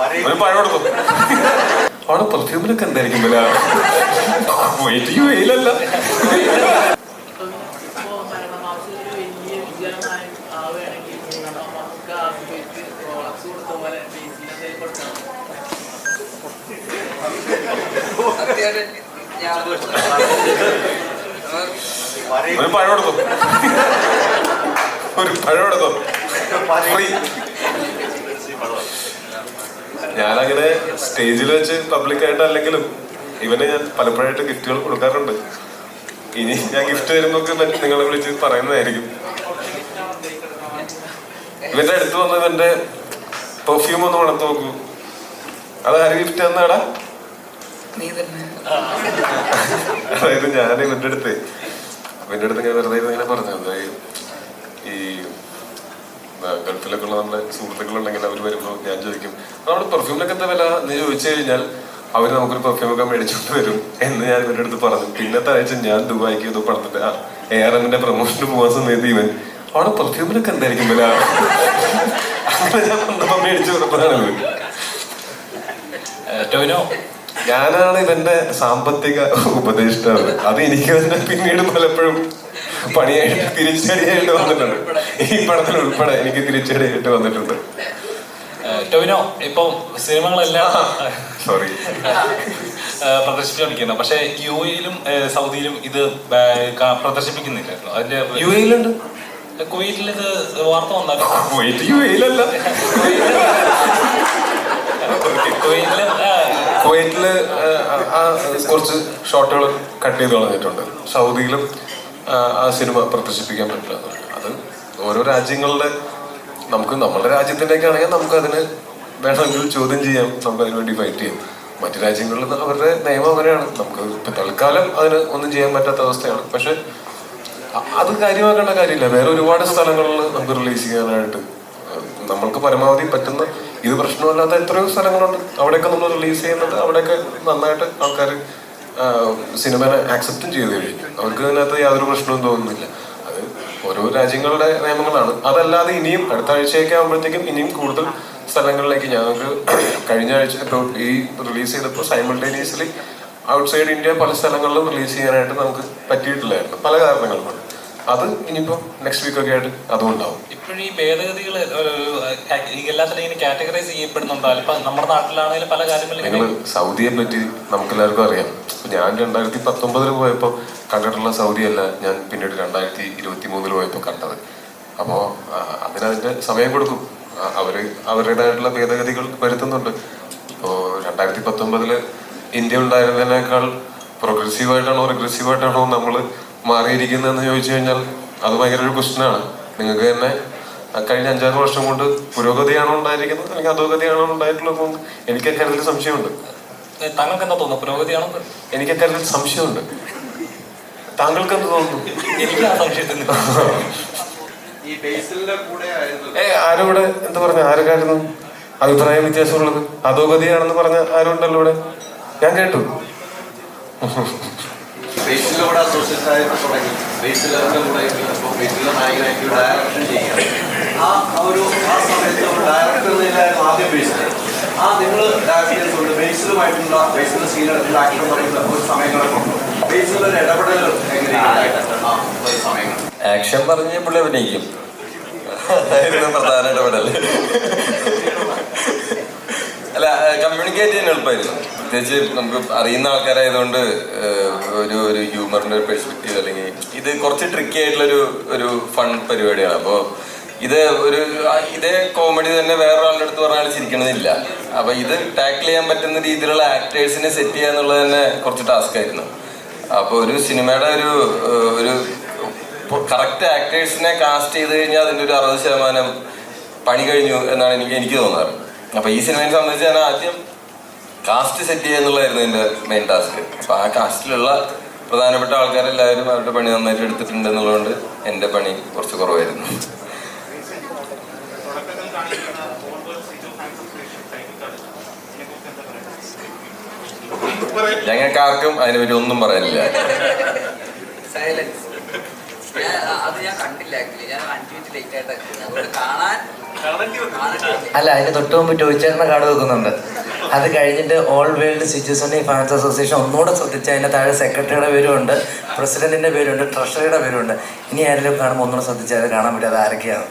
ഒരു പഴം കൊടുക്കും. അവിടെ പെർഫ്യൂമിലൊക്കെ എന്തായിരിക്കും വില? വെയിറ്റ് വെയിലല്ല. ഒരു പഴം വിജയമായി ആവുകയാണെങ്കിൽ നമുക്ക് ആസ്വദിച്ച് റോളക്സ് കൊടുത്ത പോലെ ബേസിലെ കൊടുക്കണം സത്യമായിട്ട് ഞാൻ ഒരു പഴം കൊടുക്കും ഒരു പഴം കൊടുക്കും ഫ്രീ ഞാനങ്ങനെ സ്റ്റേജിൽ വെച്ച് പബ്ലിക്കായിട്ട് അല്ലെങ്കിലും ഇവന് ഞാൻ പലപ്പോഴായിട്ട് ഗിഫ്റ്റുകൾ കൊടുക്കാറുണ്ട്. ഇനി ഞാൻ ഗിഫ്റ്റ് വരുമ്പോൾ നിങ്ങളെ വിളിച്ച് പറയുന്നതായിരിക്കും. ഇവന്റെ അടുത്ത് വന്ന് ഇവന്റെ പെർഫ്യൂം ഒന്ന് മണത്ത് നോക്കൂ. അത് ആര് ഗിഫ്റ്റ് തന്നാടാ? അതായത് ഞാൻ ഇവന്റെ അടുത്ത്. ഇവന്റെ അടുത്ത് ഞാൻ വെറുതെ ഇങ്ങനെ പറഞ്ഞു ആ, ഗൾഫിലൊക്കെ ഉള്ള നമ്മുടെ സുഹൃത്തുക്കളുണ്ടെങ്കിൽ അവർ വരുമ്പോൾ ഞാൻ ചോദിക്കും നമ്മുടെ പെർഫ്യൂമിനൊക്കെ എന്താ വില? എന്ന് ചോദിച്ചു കഴിഞ്ഞാൽ അവർ നമുക്കൊരു പെർഫ്യൂം ഒക്കെ മേടിച്ചോണ്ട് വരും എന്ന് ഞാൻ ഇവരുടെ അടുത്ത് പറഞ്ഞു. പിന്നത്തെ ആഴ്ച ഞാൻ ദുബായിക്ക് ഇത് പടത്തിന്റെ എ ആർ എമ്മിന്റെ പ്രൊമോഷന് പോകാൻ സമയത്ത് ഇവൻ അവിടെ പെർഫ്യൂമിനൊക്കെ എന്തായിരിക്കും വില? അങ്ങനെ ഞാൻ വന്നപ്പോ മേടിച്ചു ടോവിനോ? ഞാനാണ് ഇവന്റെ സാമ്പത്തിക ഉപദേഷ്ടാവ്. അത് എനിക്ക് തന്നെ പിന്നീട് പലപ്പോഴും പണിയായിട്ട് തിരിച്ചടിയായിട്ട് വന്നിട്ടുണ്ട്. ഈ പടത്തിൽ ഉൾപ്പെടെ എനിക്ക് തിരിച്ചടിയായിട്ട് വന്നിട്ടുണ്ട്. ടോവിനോ ഇപ്പം സിനിമകളെല്ലാം സോറി ഏഹ് പ്രദർശിപ്പിച്ചുകൊണ്ടിരിക്കുന്നത് പക്ഷെ യു എയിലും സൗദിയിലും ഇത് പ്രദർശിപ്പിക്കുന്നില്ലായിരുന്നു അതിന്റെ യു എയിലുണ്ട് കുവൈറ്റിൽ ഇത് വാർത്ത വന്നാലും? കുവൈറ്റ് യു എയിലല്ല കുവൈറ്റിൽ കുറച്ച് ഷോട്ടുകൾ കട്ട് ചെയ്ത് കളഞ്ഞിട്ടുണ്ട്. സൗദിയിലും ആ, സിനിമ പ്രദർശിപ്പിക്കാൻ പറ്റില്ല. അത് ഓരോ രാജ്യങ്ങളുടെ നമുക്ക് നമ്മുടെ രാജ്യത്തിന്റെയൊക്കെ ആണെങ്കിൽ നമുക്ക് അതിന് വേണമെങ്കിൽ ചോദ്യം ചെയ്യാം. നമുക്ക് അതിന് വേണ്ടി ഫൈറ്റ് ചെയ്യാം. മറ്റു രാജ്യങ്ങളിൽ അവരുടെ നിയമം അങ്ങനെയാണ്. നമുക്ക് ഇപ്പം തൽക്കാലം അതിന് ഒന്നും ചെയ്യാൻ പറ്റാത്ത അവസ്ഥയാണ്. പക്ഷെ അത് കാര്യമാക്കേണ്ട കാര്യമില്ല. വേറെ ഒരുപാട് സ്ഥലങ്ങളിൽ നമുക്ക് റിലീസ് ചെയ്യാനായിട്ട് നമ്മൾക്ക് പരമാവധി പറ്റുന്ന ഇത് പ്രശ്നമല്ലാത്ത എത്രയോ സ്ഥലങ്ങളുണ്ട്. അവിടെയൊക്കെ നമ്മൾ റിലീസ് ചെയ്യുന്നുണ്ട്. അവിടെയൊക്കെ നന്നായിട്ട് ആൾക്കാർ സിനിമനെ ആക്സെപ്റ്റും ചെയ്ത് കഴിഞ്ഞു. അവർക്ക് ഇതിനകത്ത് യാതൊരു പ്രശ്നവും തോന്നുന്നില്ല. അത് ഓരോ രാജ്യങ്ങളുടെ നിയമങ്ങളാണ്. അതല്ലാതെ ഇനിയും അടുത്ത ആഴ്ചയൊക്കെ ആകുമ്പോഴത്തേക്കും ഇനിയും കൂടുതൽ സ്ഥലങ്ങളിലേക്ക് ഞങ്ങൾക്ക് കഴിഞ്ഞ ആഴ്ച ഇപ്പോൾ ഈ റിലീസ് ചെയ്തപ്പോൾ സൈമിൾട്ടേനിയസ്ലി ഔട്ട്സൈഡ് ഇന്ത്യ പല സ്ഥലങ്ങളിലും റിലീസ് ചെയ്യാനായിട്ട് നമുക്ക് പറ്റിയിട്ടില്ലായിരുന്നു പല കാരണങ്ങൾ കൊണ്ട്. അത് ഇനിയിപ്പോൾ നെക്സ്റ്റ് വീക്ക് ഒക്കെ ആയിട്ട് അതും ഉണ്ടാവും. ഇപ്പോഴും ഈ ഭേദഗതികൾ എല്ലാത്തിലും ഇങ്ങനെ കാറ്റഗറൈസ് ചെയ്യപ്പെടുന്നുണ്ടോ. അല്ല നമ്മുടെ നാട്ടിലാണെങ്കിലും പല കാര്യങ്ങളിലും നിങ്ങൾ സൗദിയെ പറ്റി നമുക്ക് എല്ലാവർക്കും അറിയാം ഞാൻ രണ്ടായിരത്തി പത്തൊമ്പതിൽ പോയപ്പോൾ കണ്ടിട്ടുള്ള സൗദി അല്ല ഞാൻ പിന്നീട് രണ്ടായിരത്തി ഇരുപത്തി മൂന്നിൽ പോയപ്പോൾ കണ്ടത് അപ്പോൾ അതിനതിന്റെ സമയം കൊടുക്കും. അവർ അവർ അവരുടേതായിട്ടുള്ള ഭേദഗതികൾ വരുത്തുന്നുണ്ട്. ഇപ്പോൾ രണ്ടായിരത്തി പത്തൊമ്പതിൽ ഇന്ത്യ ഉണ്ടായിരുന്നതിനേക്കാൾ പ്രോഗ്രസീവായിട്ടാണോ റിഗ്രസീവായിട്ടാണോ നമ്മൾ മാറിയിരിക്കുന്നതെന്ന് ചോദിച്ചു കഴിഞ്ഞാൽ അത് ഭയങ്കര ഒരു ക്വസ്റ്റ്യനാണ് നിങ്ങൾക്ക് തന്നെ കഴിഞ്ഞ അഞ്ചാറ് വർഷം കൊണ്ട് പുരോഗതിയാണോ ഉണ്ടായിരിക്കുന്നത്? അല്ലെങ്കിൽ അധോഗതിയാണോ ഉണ്ടായിട്ടുള്ളത് എനിക്ക് അക്കാര്യത്തിൽ സംശയമുണ്ട്. താങ്കൾക്ക് എന്താ തോന്നുന്നു? പുരോഗതിയാണോ എനിക്ക് അക്കാര്യത്തിൽ സംശയമുണ്ട്. താങ്കൾക്ക് എന്ത് തോന്നുന്നു? എനിക്ക് ആ സംശയത്തിൽ ഏ ആരും ഇവിടെ എന്ത് പറഞ്ഞ? ആരൊക്കെയായിരുന്നു അഭിപ്രായ വ്യത്യാസമുള്ളത്? അധോഗതിയാണെന്ന് പറഞ്ഞ ആരുണ്ടല്ലോ ഇവിടെ? ഞാൻ കേട്ടു. കൂടെ അസോസിയേറ്റ് ആയിട്ട് തുടങ്ങി. ബേസിലിന്റെ കൂടെ ഇപ്പോൾ ബേസിലെ നായകനായിട്ട് ഡയറക്ഷൻ ചെയ്യുക ആ ഒരു ആ സമയത്ത് നമ്മൾ ഡയറക്ടർ നിലയിലായിരുന്നു ആദ്യം ബേസിൽ ആ നിങ്ങൾ ഡയറക്ട് ചെയ്തുകൊണ്ട് ബേസിലുമായിട്ടുള്ള ബേസിലെ സീനെടുക്കുന്ന ആക്ടർ പറയുന്ന ഒരു സമയങ്ങളൊക്കെ ഉണ്ട് ബേസിലെ ഒരു ഇടപെടലുകൾ എങ്ങനെയാണ്? ആക്ഷൻ പറഞ്ഞ് പുള്ളി അഭിനയിക്കും. പ്രധാന ഇടപെടൽ അല്ല കമ്മ്യൂണിക്കേറ്റ് ചെയ്യാൻ എളുപ്പമായിരുന്നു. പ്രത്യേകിച്ച് നമുക്ക് അറിയുന്ന ആൾക്കാരായതുകൊണ്ട് ഒരു ഒരു ഹ്യൂമറിന്റെ ഒരു പെർസ്പെക്റ്റീവ് അല്ലെങ്കിൽ ഇത് കുറച്ച് ട്രിക്കി ആയിട്ടുള്ള ഒരു ഒരു ഫൺ പരിപാടിയാണ്. അപ്പോൾ ഇത് ഒരു ഇതേ കോമഡി തന്നെ വേറൊരാളുടെ അടുത്ത് പറഞ്ഞാൽ ചിരിക്കണമെന്നില്ല. അപ്പൊ ഇത് ടാക്കിൾ ചെയ്യാൻ പറ്റുന്ന രീതിയിലുള്ള ആക്ടേഴ്സിനെ സെറ്റ് ചെയ്യുക എന്നുള്ളത് തന്നെ കുറച്ച് ടാസ്ക് ആയിരുന്നു. അപ്പൊ ഒരു സിനിമയുടെ ഒരു ഒരു കറക്റ്റ് ആക്ടേഴ്സിനെ കാസ്റ്റ് ചെയ്ത് കഴിഞ്ഞാൽ അതിന്റെ ഒരു അറുപത് ശതമാനം പണി കഴിഞ്ഞു എന്നാണ് എനിക്ക് എനിക്ക് തോന്നാറ്. അപ്പൊ ഈ സിനിമയെ സംബന്ധിച്ച് ഞാൻ ആദ്യം കാസ്റ്റ് സെറ്റ് ചെയ്യുക എന്നുള്ളതായിരുന്നു എന്റെ മെയിൻ ടാസ്ക് അപ്പൊ ആ കാസ്റ്റിലുള്ള പ്രധാനപ്പെട്ട ആൾക്കാരെല്ലാവരും അവരുടെ പണി നന്നായിട്ട് എടുത്തിട്ടുണ്ട് എന്നുള്ളതുകൊണ്ട് എന്റെ പണി കുറച്ച് കുറവായിരുന്നു. ഞങ്ങൾക്ക് ആർക്കും അതിനെപ്പറ്റി ഒന്നും പറയാനില്ല. അത് ഞാൻ കണ്ടില്ല ആക്ച്വലി ഞാൻ അഞ്ച് മിനിറ്റ് ലേറ്റ് ആയിട്ട്. അതുകൊണ്ട് കാണാൻ അല്ല അതിന് തൊട്ട് മുമ്പ് ടോയ്ച്ചേട്ടനെ കാട് വെക്കുന്നുണ്ട് അത് കഴിഞ്ഞിട്ട് ഓൾ വേൾഡ് സിറ്റിസണി ഫാൻസ് അസോസിയേഷൻ ഒന്നുകൂടെ ശ്രദ്ധിച്ച് അതിന്റെ താഴെ സെക്രട്ടറിയുടെ പേരുണ്ട് പ്രസിഡന്റിന്റെ പേരുണ്ട് ട്രഷറിയുടെ പേരുണ്ട്. ഇനി ആരെങ്കിലും കാണുമ്പോൾ ഒന്നുകൂടെ ശ്രദ്ധിച്ചാൽ കാണാൻ പറ്റും അത് ആരൊക്കെയാണ്